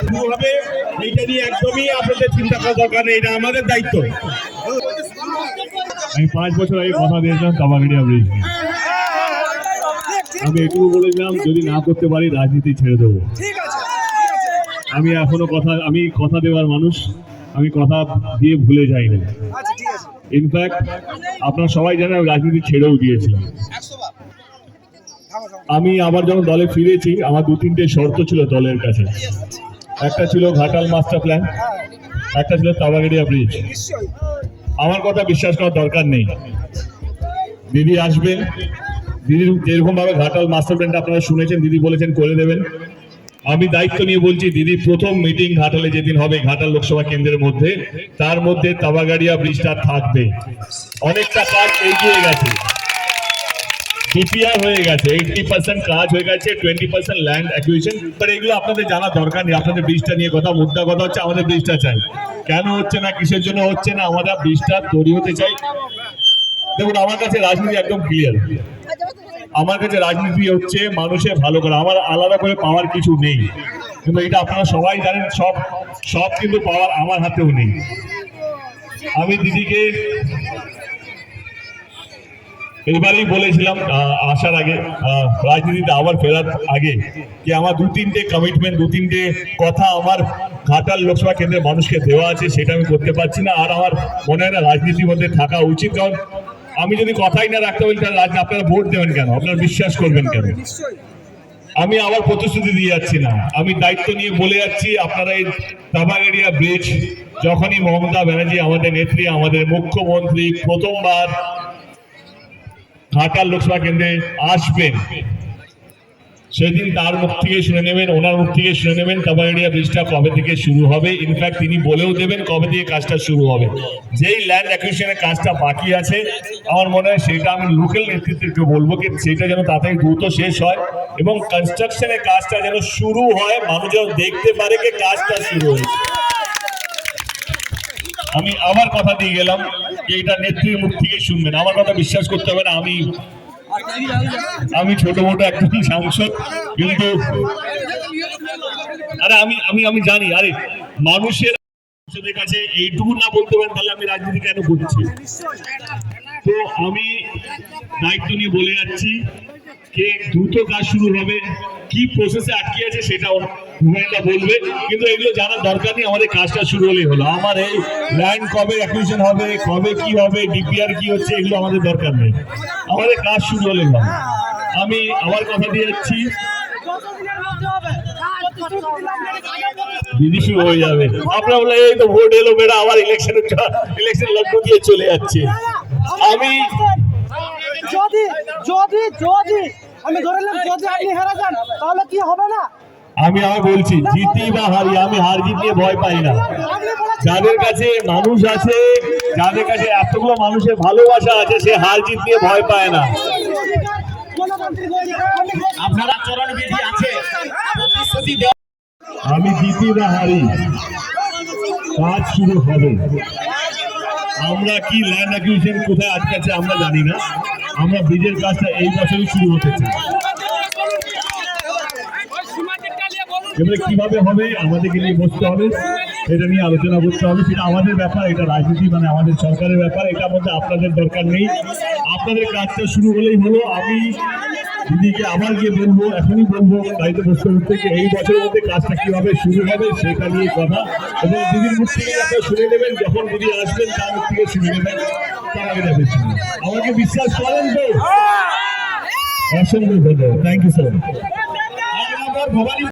শুরু হবে এইটা নিয়ে একদমই আপনাদের চিন্তা করার দরকার নেই এটা আমাদের দায়িত্ব। আমি পাঁচ বছর আগে কথা দিয়েছিলাম তাবাগিরিয়া ব্রিজ আমি এটুকু বলেছিলাম যদি না করতে পারি রাজনীতি ছেড়ে দেবো। আমি এখনও কথা আমি কথা দেওয়ার মানুষ আমি কথা দিয়ে ভুলে যাই না ইনফ্যাক্ট আপনারা সবাই জানেন আমি রাজনীতি ছেড়েও দিয়েছিলাম। আমি আবার যখন দলে ফিরেছি, আমার দু তিনটে শর্ত ছিল দলের কাছে। একটা ছিল ঘাটাল মাস্টার প্ল্যান একটা ছিল তাবাগিরিয়া ব্রিজ আমার কথা বিশ্বাস করার দরকার নেই। দিদি আসবেন দিদি যেরকম ভাবে ঘাটাল মাস্টার প্ল্যানটা আপনারা শুনেছেন, দিদি বলেছেন করে দেবেন। আমি দায়িত্ব নিয়ে বলছি, দিদি, প্রথম মিটিং ঘাটালে যেদিন হবে ঘাটাল লোকসভা কেন্দ্রের মধ্যে, তার মধ্যে তাবাগাড়িয়া ব্রিজটা থাকবে। অনেকটা কাজ এগিয়ে গেছে। ডিপিআর হয়ে গেছে এইটটি পার্সেন্ট কাজ হয়ে গেছে twenty percent land acquisition but এগুলো আপনাদের জানা দরকার নেই, আপনাদের ব্রিজটা নিয়ে কথা, মুদ্রা কথা হচ্ছে আমাদের ব্রিজটা চাই। কেন হচ্ছে না, কিসের জন্য হচ্ছে না, আমরা ব্রিজটা তৈরি হতে চাই। দেখুন, আমার কাছে রাজনীতি একদম ক্লিয়ার আমার কাছে রাজনীতি হচ্ছে মানুষের ভালো করা, আমার আলাদা করে পাওয়ার কিছু নেই। কিন্তু এটা আপনারা সবাই জানেন, সব সব কিন্তু পাওয়ার আমার হাতেও নেই। আমি দিদিকে এবারেই বলেছিলাম আসার আগে রাজনীতিতে আবার ফেরার আগে যে আমার দু তিনটে কমিটমেন্ট দু তিনটে কথা আমার ঘাটাল লোকসভা কেন্দ্রের মানুষকে দেওয়া আছে, সেটা আমি করতে পারছি না। আর আমার মনে হয় না রাজনীতির মধ্যে থাকা উচিত, কারণ আমি যদি কথাই না রাখতে পারি, তাহলে আপনারা ভোট দেবেন কেন? আপনারা বিশ্বাস করবেন কেন? আমি আবার প্রতিশ্রুতি দিয়ে যাচ্ছি না। আমি দায়িত্ব নিয়ে বলে যাচ্ছি, আপনারা এই তাবাগাড়িয়া ব্রিজ, যখনই মমতা ব্যানার্জি, আমাদের নেত্রী, আমাদের মুখ্যমন্ত্রী প্রথমবার ঘাটাল লোকসভা কেন্দ্রে আসবেন। সেদিন তার মুখ থেকে শুনে নেবেন, ওনার মুখ থেকে শুনে নেবেন কাবাডিয়া ব্রিজটা কবে থেকে শুরু হবে? ইনফ্যাক্ট তিনি বলেও দেবেন কবে থেকে কাজটা শুরু হবে। যেই ল্যান্ড অ্যাকুইশনের কাজটা বাকি আছে, আমার মনে হয় সেটা আমি লোকাল নেতৃত্বকে বলব কি সেটা যেন তাড়াতাড়ি দ্রুত শেষ হয় এবং কনস্ট্রাকশনের কাজটা যেন শুরু হয় মানুষ যেন দেখতে পারে যে কাজটা শুরু হয়েছে। আমি আবার কথা দিয়ে গেলাম যে এটা নেত্রীর মুখ থেকে শুনবেন। আমার কথা বিশ্বাস করতে হবে না, আমি আমি ছোট মোটো একজন সাংসদ, কিন্তু আরে আমি আমি আমি জানি, আরে মানুষের মানুষের কাছে এইটুকু না বলতে পারেন, তাহলে আমি রাজনীতি কেন করছি? তো আমি দায়িত্ব নিয়ে বলে যাচ্ছি যে দ্রুত কাজ শুরু হবে, কি প্রসেসে আটকে আছে সেটা হুমায়ুনদা বলবে, কিন্তু এগুলো জানার দরকার নেই, আমাদের কাজটা শুরু হলেই হলো। আমার এই ল্যান্ড কবে অ্যাকুইশন হবে, কবে কি হবে ডিপিআর কি হচ্ছে, এগুলো আমাদের দরকার নেই। আমাদের কাজ শুরু হলেই হবে। আমি আমার কথা দিয়ে যাচ্ছি। হয়ে যাবে। আপনারা এই তো ভোট এলো বেড়া, আবার ইলেকশন ইলেকশন লগ্ন দিয়ে চলে যাচ্ছে। আমি ধরে নিলাম, যদি আপনি হেরে যান, তাহলে কি হবে না? আমি আবার বলছি জিতি বা হারি আমি হার জিত নিয়ে ভয় পাই না। যাদের কাছে মানুষ আছে যাদের কাছে এতগুলো মানুষের ভালোবাসা আছে সে হার জিত নিয়ে ভয় পায় না। আছে। প্রতিশ্রুতি আমি জিতি বা হারি কাজ শুরু হবে। আমরা কি ল্যান্ড অ্যাকুইজিশন কোথায় আটকাছে আমরা জানি না। আমরা ব্রিজের কাজটা এই বছরই শুরু হতে চাই। এবারে কীভাবে হবে আমাদেরকে নিয়ে বসতে হবে এটা নিয়ে আলোচনা করতে হবে। সেটা আমাদের ব্যাপার এটা রাজনীতি মানে আমাদের সরকারের ব্যাপার এটা মধ্যে আপনাদের দরকার নেই। আপনাদের কাজটা শুরু হলেই হলো আমি দিদিকে আবার গিয়ে বলব এখনই বলব গাড়িতে বসতে যে এই বছরের মধ্যে কাজটা কীভাবে শুরু হবে সেটা নিয়ে কথা। এবং দিদির মুখ থেকে আপনারা শুনে নেবেন যখন দিদি আসবেন তার মুখ থেকে শুনে নেবেন তার আগে যাবে। আমাকে বিশ্বাস করেন তো? অসংখ্য ধন্যবাদ। Thank you sir Bhabani